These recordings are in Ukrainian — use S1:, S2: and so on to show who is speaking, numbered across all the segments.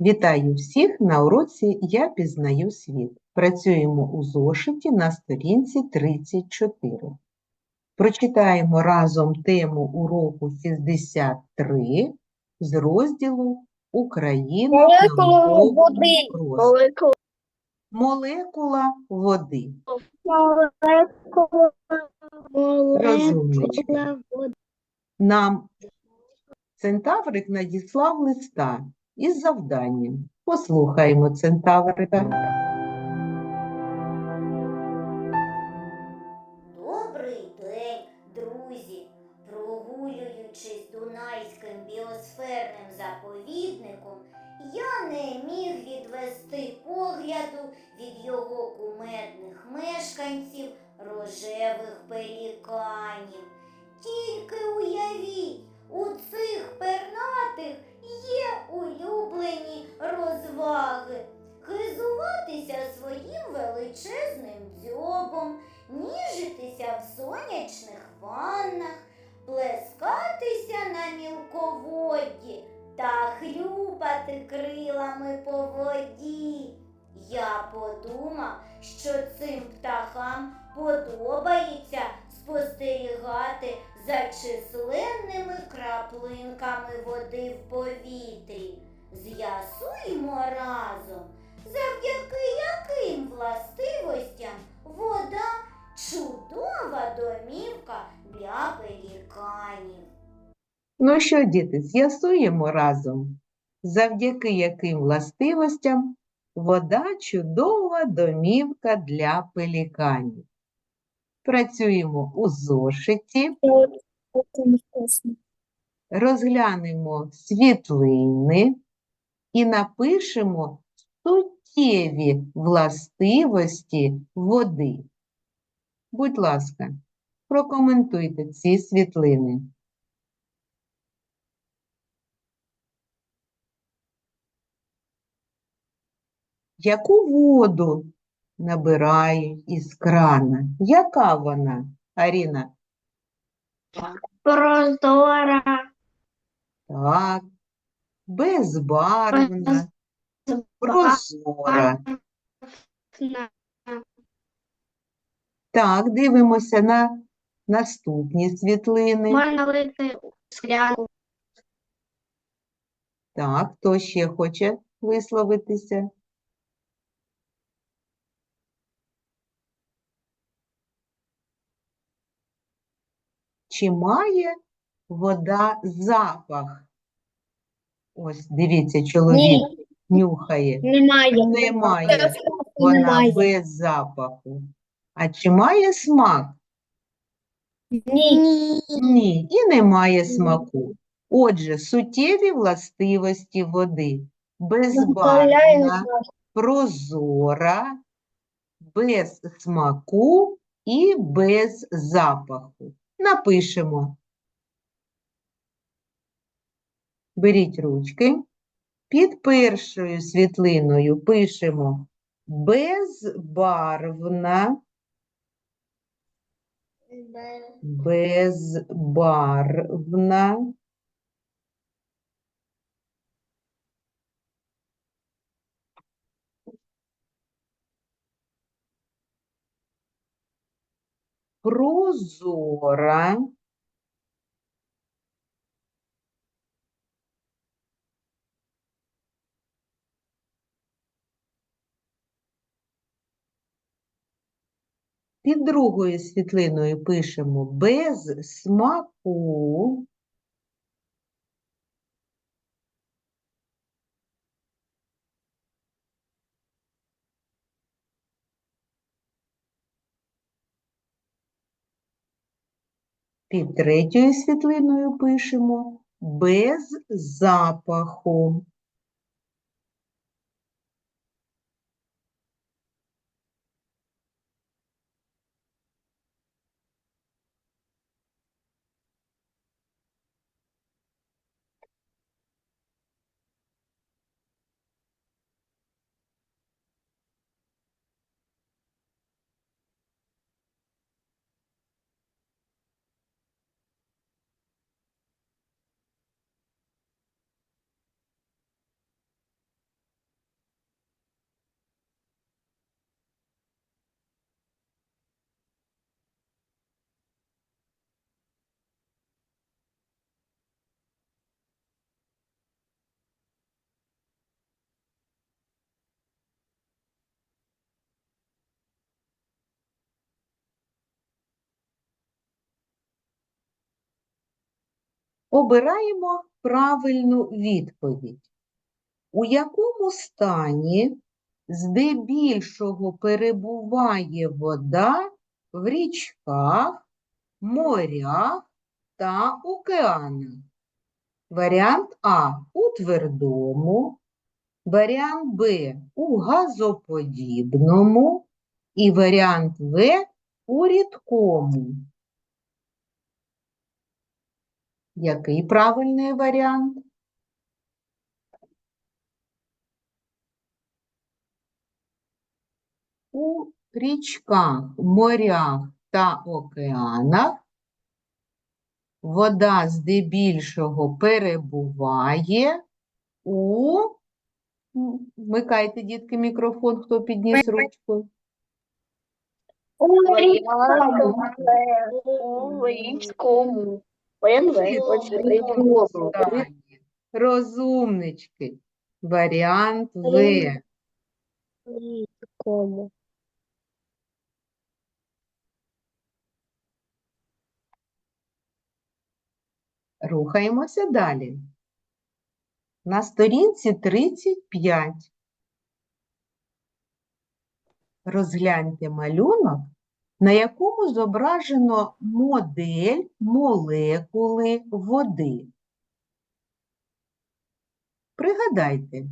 S1: Вітаю всіх на уроці Я пізнаю світ. Працюємо у зошиті на сторінці 34. Прочитаємо разом тему уроку 63 з розділу Україна
S2: Молекула води. Молекула,
S1: Молекула води.
S2: молекула, води.
S1: Нам Центаврик надіслав листа із завданням. Послухаємо Центаврика.
S3: Добрий день, друзі! Прогулюючись Дунайським біосферним заповідником, я не міг відвести погляду від його кумедних мешканців рожевих пеліканів. Тільки уявіть, у цих пернатих є улюблені розваги. Хизуватися своїм величезним дзьобом, ніжитися в сонячних ваннах, плескатися на мілководді та хлюпати крилами по воді. Я подумав, що цим птахам подобається спостерігати за численними краплинками води в повітрі. З'ясуємо разом, завдяки яким властивостям вода чудова домівка для пеліканів.
S1: Ну що, діти, з'ясуємо разом, завдяки яким властивостям вода чудова домівка для пеліканів. Працюємо у зошиті, розглянемо світлини і напишемо суттєві властивості води. Будь ласка, прокоментуйте ці світлини. Яку воду набирають із крана? Яка вона, Аріна?
S2: Прозора,
S1: Так, безбарвна, прозора. Так, дивимося на наступні світлини.
S2: Можна лити склянку.
S1: Так, хто ще хоче висловитися? Чи має вода запах? Ось, дивіться, чоловік нюхає.
S2: Немає.
S1: Немає. Вона
S2: Немає.
S1: без запаху. А чи має смак?
S2: Ні.
S1: Ні, і немає смаку. Отже, суттєві властивості води. Безбарвна, прозора, без смаку і без запаху. Напишемо. Беріть ручки. Під першою світлиною пишемо безбарвна, безбарвна, прозора, Під другою світлиною пишемо без смаку, під третьою світлиною пишемо без запаху. Обираємо правильну відповідь. У якому стані здебільшого перебуває вода в річках, морях та океанах? Варіант А у твердому, варіант Б у газоподібному і варіант В у рідкому. Який правильний варіант? У річках, морях та океанах вода здебільшого перебуває у. Вмикайте, дітки, мікрофон, хто підніс ручку.
S2: У
S4: У річкому.
S1: Чудово, Розумнички. Варіант В. Рухаємося далі. На сторінці 35. Розгляньте малюнок, на якому зображено модель молекули води. Пригадайте,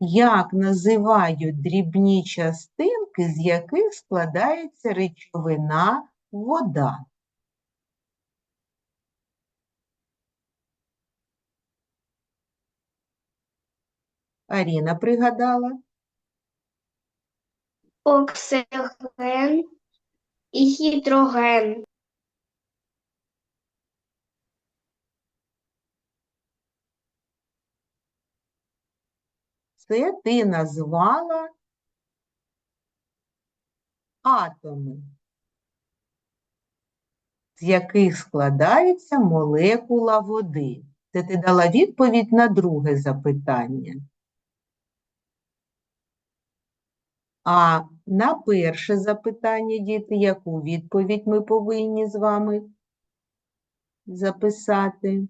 S1: як називають дрібні частинки, з яких складається речовина вода. Аріна пригадала.
S2: оксиген і гідроген.
S1: Це ти назвала атоми, з яких складається молекула води. Це ти дала відповідь на друге запитання. А на перше запитання, діти, яку відповідь ми повинні з вами записати?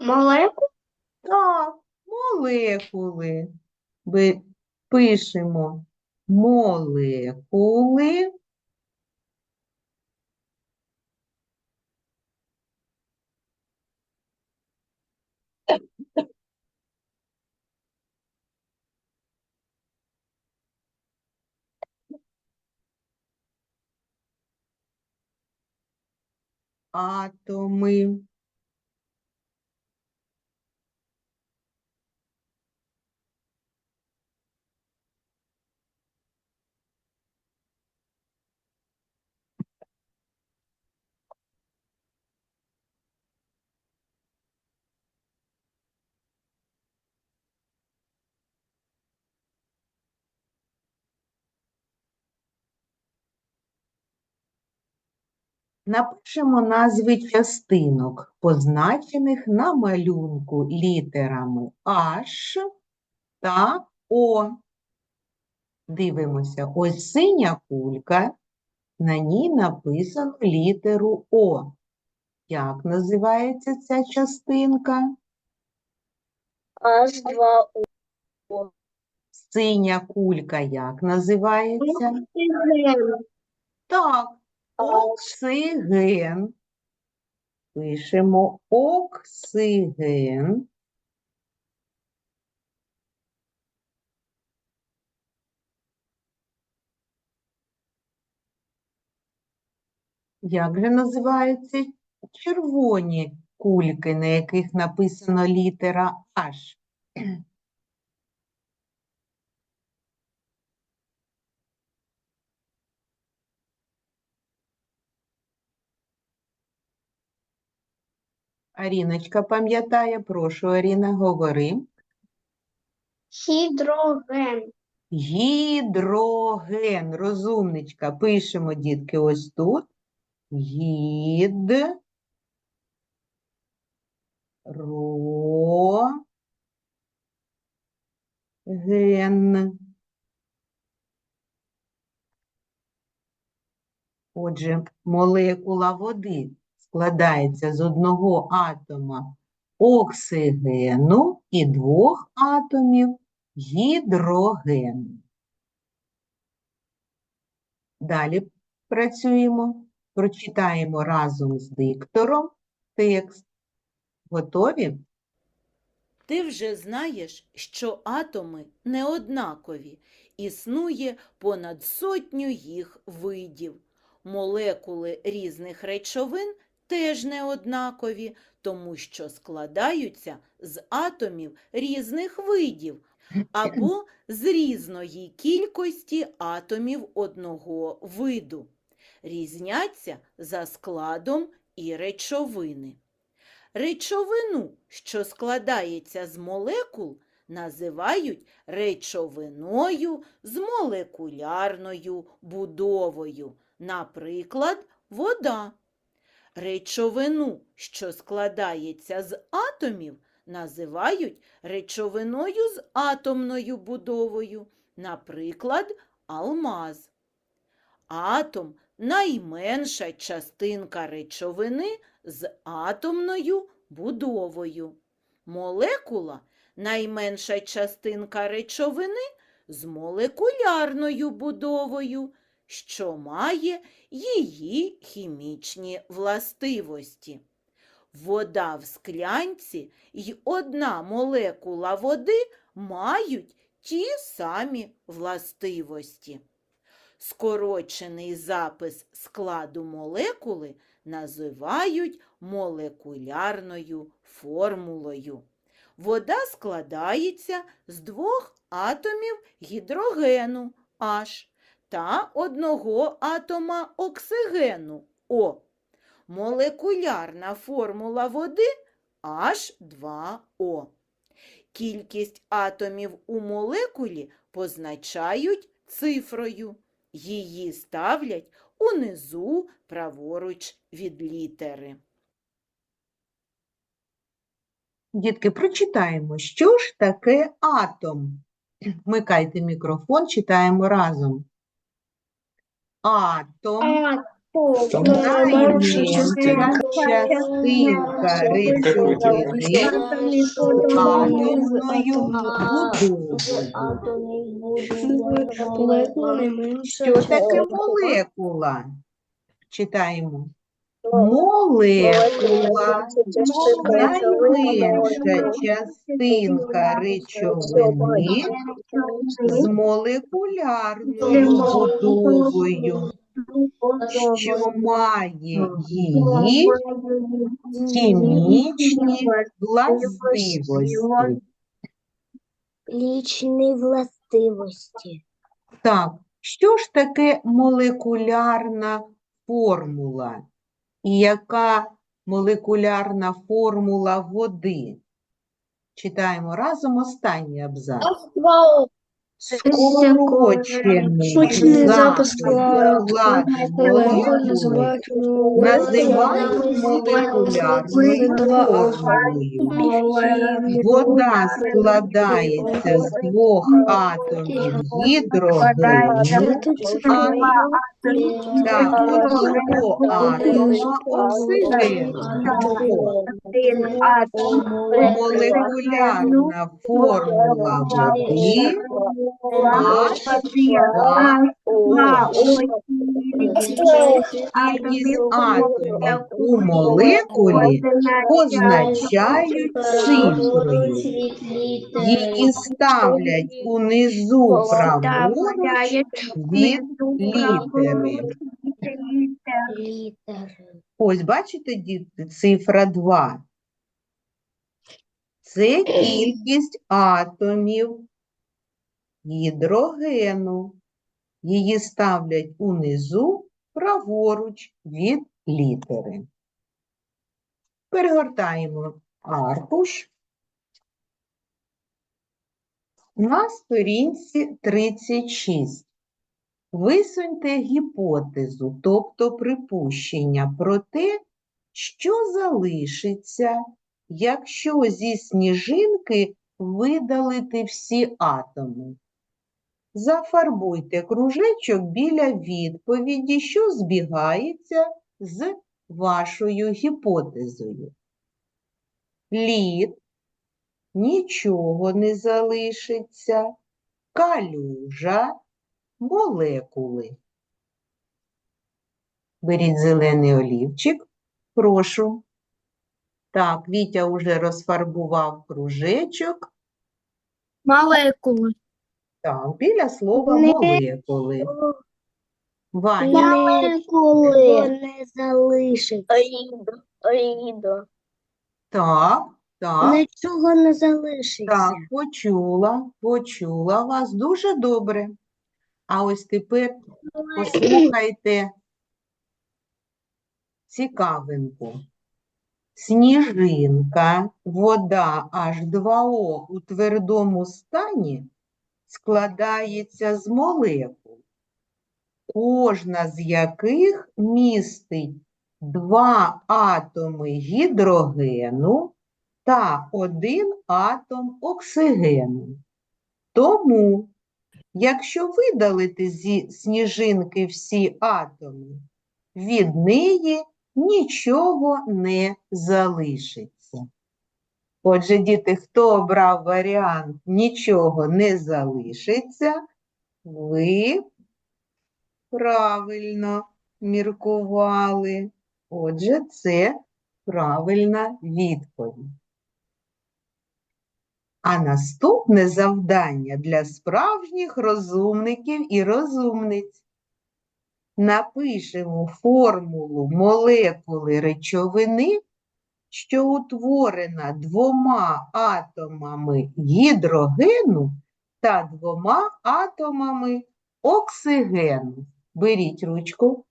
S2: Молекул
S1: Так, молекули. Ми пишемо молекули. Атоми. Напишемо назви частинок, позначених на малюнку літерами H та O. Дивимося, ось синя кулька, на ній написано літеру О. Як називається ця частинка?
S4: H2O.
S1: Синя кулька як називається? Так, оксиген. Пишемо оксиген. Як же називаються червоні кульки, на яких написано літера H? Аріночка пам'ятає, прошу, Аріна, говори.
S2: Гідроген.
S1: Гідроген. Розумничка. Пишемо, дітки, ось тут. Гід. Ро. Ген. Отже, молекула води складається з одного атома оксигену і двох атомів гідрогену. Далі працюємо, прочитаємо разом з диктором текст. Готові?
S5: Ти вже знаєш, що атоми не однакові, існує понад сотню їх видів. Молекули різних речовин теж не однакові, тому що складаються з атомів різних видів або з різної кількості атомів одного виду. Різняться за складом і речовини. Речовину, що складається з молекул, називають речовиною з молекулярною будовою, наприклад, вода. Речовину, що складається з атомів, називають речовиною з атомною будовою, наприклад, алмаз. Атом найменша частинка речовини з атомною будовою. Молекула найменша частинка речовини з молекулярною будовою, що має її хімічні властивості. Вода в склянці й одна молекула води мають ті самі властивості. Скорочений запис складу молекули називають молекулярною формулою. Вода складається з двох атомів гідрогену H та одного атома оксигену О. Молекулярна формула води H2O. Кількість атомів у молекулі позначають цифрою. Її ставлять унизу праворуч від літери.
S1: Дітки, прочитаємо, що ж таке атом. Вмикайте мікрофон, читаємо разом. Атом. Найменша частинка речовини атомною будовою. Що таке молекула? Читаємо. Молекула найменша частинка речовини з молекулярною будовою, що має її хімічні властивості.
S2: Лічні властивості.
S1: Так, що ж таке молекулярна формула? І яка молекулярна формула води? Читаємо разом останній абзац. Скорочений
S2: запис називають
S1: молекулярною. Вода складається з двох атомів гідрогену, та одного атома оксигену. Молекулярна формула води Кількість атомів у молекулі позначають цифрою. Її ставлять унизу праворуч від літери. Ось бачите, цифра 2. Це кількість атомів гідрогену. Її ставлять унизу праворуч від літери. Перегортаємо аркуш. На сторінці 36. Висуньте гіпотезу, тобто припущення про те, що залишиться, якщо зі сніжинки видалити всі атоми. Зафарбуйте кружечок біля відповіді, що збігається з вашою гіпотезою. Лід, нічого не залишиться, калюжа, молекули. Беріть зелений олівчик, прошу. Так, Вітя уже розфарбував кружечок.
S2: Молекули.
S1: Так, біля слова
S2: Не-
S1: молекули. Ваня,
S2: Молекули. Не залишиться.
S1: Так, так,
S2: Нічого не залишиться.
S1: так, почула, почула вас дуже добре. А ось тепер послухайте цікавинку. Сніжинка, вода H2O у твердому стані складається з молекул, кожна з яких містить два атоми гідрогену та один атом оксигену. Тому, якщо видалити зі сніжинки всі атоми, від неї нічого не залишиться. Отже, діти, хто обрав варіант нічого не залишиться, ви правильно міркували. Отже, це правильна відповідь. А наступне завдання для справжніх розумників і розумниць. Напишемо формулу молекули речовини, що утворена двома атомами гідрогену та двома атомами оксигену. Беріть ручку.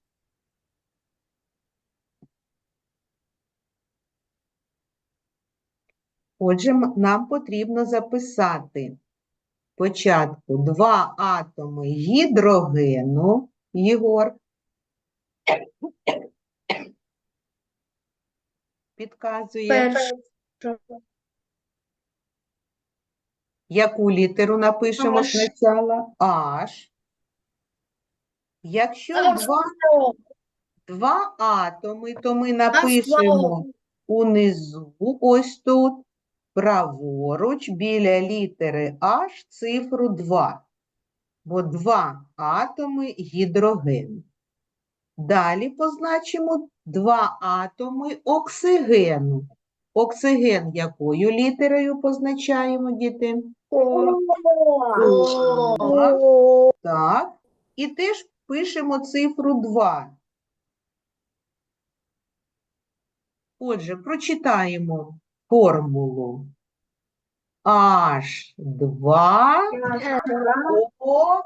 S1: Отже, нам потрібно записати спочатку два атоми гідрогену, Єгор. Підказує,
S2: Перше.
S1: яку літеру напишемо
S2: Аж.
S1: спочатку? Аж. Якщо два, два атоми, то ми напишемо унизу, ось тут, праворуч, біля літери H цифру 2, бо два атоми гідрогену. Далі позначимо два атоми оксигену. Оксиген якою літерою позначаємо, діти? Так, так. І теж пишемо цифру 2. Отже, прочитаємо формулу. H2 O2.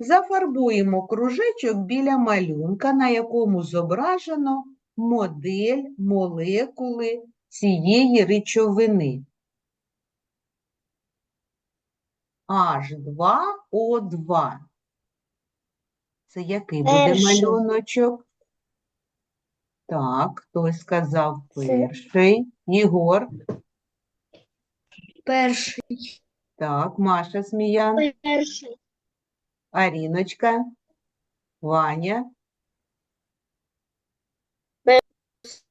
S1: Зафарбуємо кружечок біля малюнка, на якому зображено модель молекули цієї речовини. H2O2. Це який буде
S2: Перший.
S1: малюночок? Так, хтось сказав перший. Єгор.
S2: Перший.
S1: Так, Маша Сміян.
S2: Перший.
S1: Аріночка. Ваня.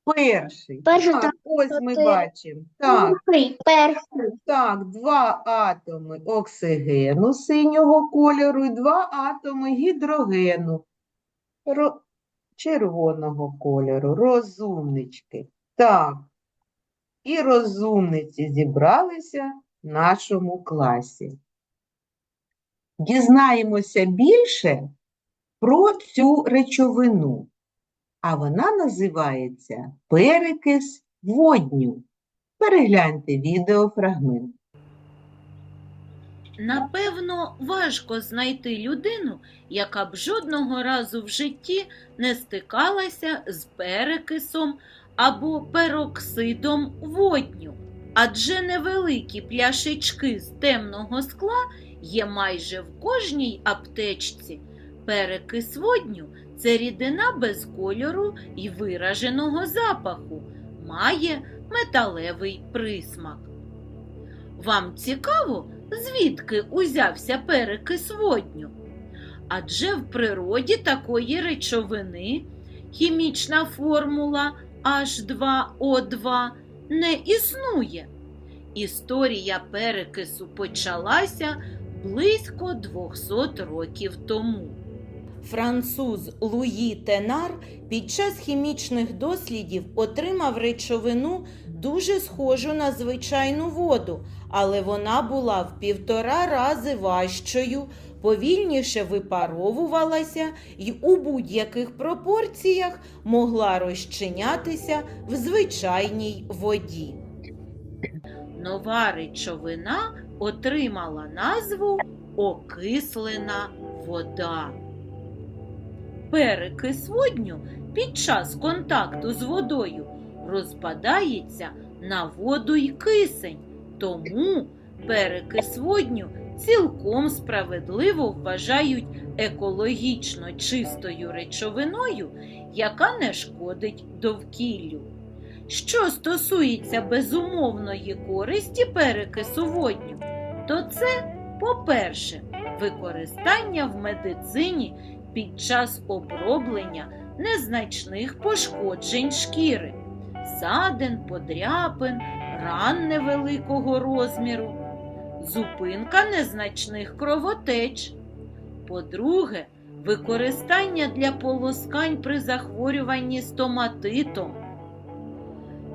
S1: Перший.
S2: Перший,
S1: Так,
S2: так,
S1: ось ми
S2: чотири.
S1: бачимо. Так,
S2: Перший.
S1: так, два атоми оксигену синього кольору і два атоми гідрогену ро- червоного кольору. Розумнички. Так. І розумниці зібралися в нашому класі. Дізнаємося більше про цю речовину, а вона називається перекис водню. Перегляньте відеофрагмент.
S5: Напевно, важко знайти людину, яка б жодного разу в житті не стикалася з перекисом або пероксидом водню. Адже невеликі пляшечки з темного скла є майже в кожній аптечці. Перекис водню це рідина без кольору і вираженого запаху, має металевий присмак. Вам цікаво, звідки узявся перекис водню? Адже в природі такої речовини хімічна формула H2O2 не існує. Історія перекису почалася близько 200 років тому. Француз Луї Тенар під час хімічних дослідів отримав речовину дуже схожу на звичайну воду, але вона була в півтора рази важчою, повільніше випаровувалася і у будь-яких пропорціях могла розчинятися в звичайній воді. Нова речовина отримала назву окислена вода. Перекис водню під час контакту з водою розпадається на воду й кисень, тому перекис водню цілком справедливо вважають екологічно чистою речовиною, яка не шкодить довкіллю. Що стосується безумовної користі перекису водню, то це, по-перше, використання в медицині під час оброблення незначних пошкоджень шкіри, садин, подряпин, ран невеликого розміру, зупинка незначних кровотеч. По-друге, використання для полоскань при захворюванні стоматитом.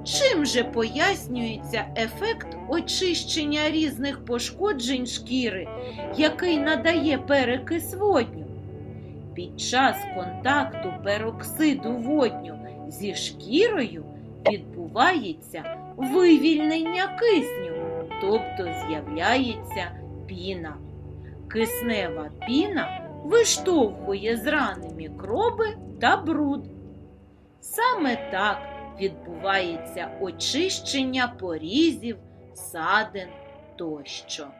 S5: Чим же пояснюється ефект очищення різних пошкоджень шкіри, який надає перекис водню? Під час контакту пероксиду водню зі шкірою відбувається вивільнення кисню, тобто з'являється піна. Киснева піна виштовхує з рани мікроби та бруд. Саме так відбувається очищення порізів, садин тощо.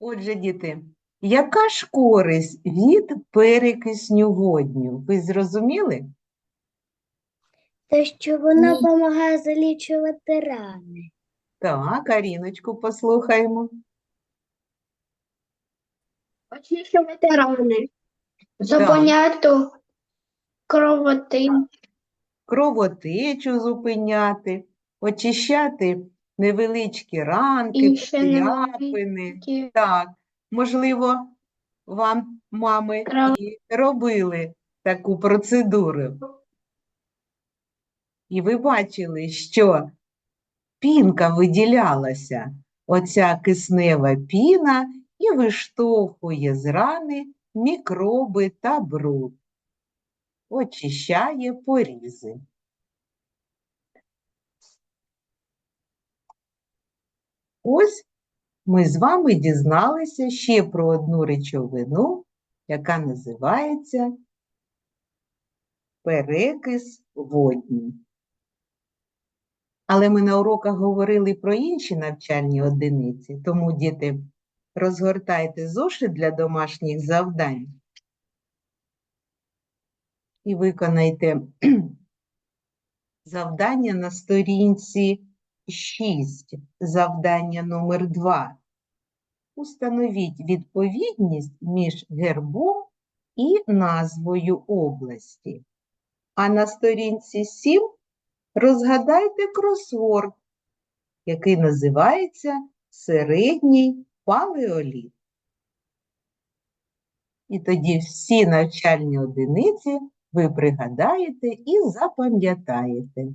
S1: Отже, діти, яка ж користь від перекисню водню? Ви зрозуміли?
S2: Те, що вона
S4: Ні.
S2: допомагає залічувати рани.
S1: Так, Аріночку послухаємо.
S4: Очищувати рани. Зупиняти кровотин.
S1: Кровотечу зупиняти, очищати невеличкі ранки,
S4: І ще.
S1: Так, можливо, вам мами
S4: Кров-
S1: і робили таку процедуру. І ви бачили, що пінка виділялася, оця киснева піна, і виштовхує з рани мікроби та бруд, очищає порізи. Ось ми з вами дізналися ще про одну речовину, яка називається перекис водню. Але ми на уроках говорили про інші навчальні одиниці, тому, діти, розгортайте зошит для домашніх завдань і виконайте завдання на сторінці 6, завдання номер 2. Установіть відповідність між гербом і назвою області. А на сторінці 7 розгадайте кросворд, який називається Середній палеоліт. І тоді всі навчальні одиниці ви пригадаєте і запам'ятаєте.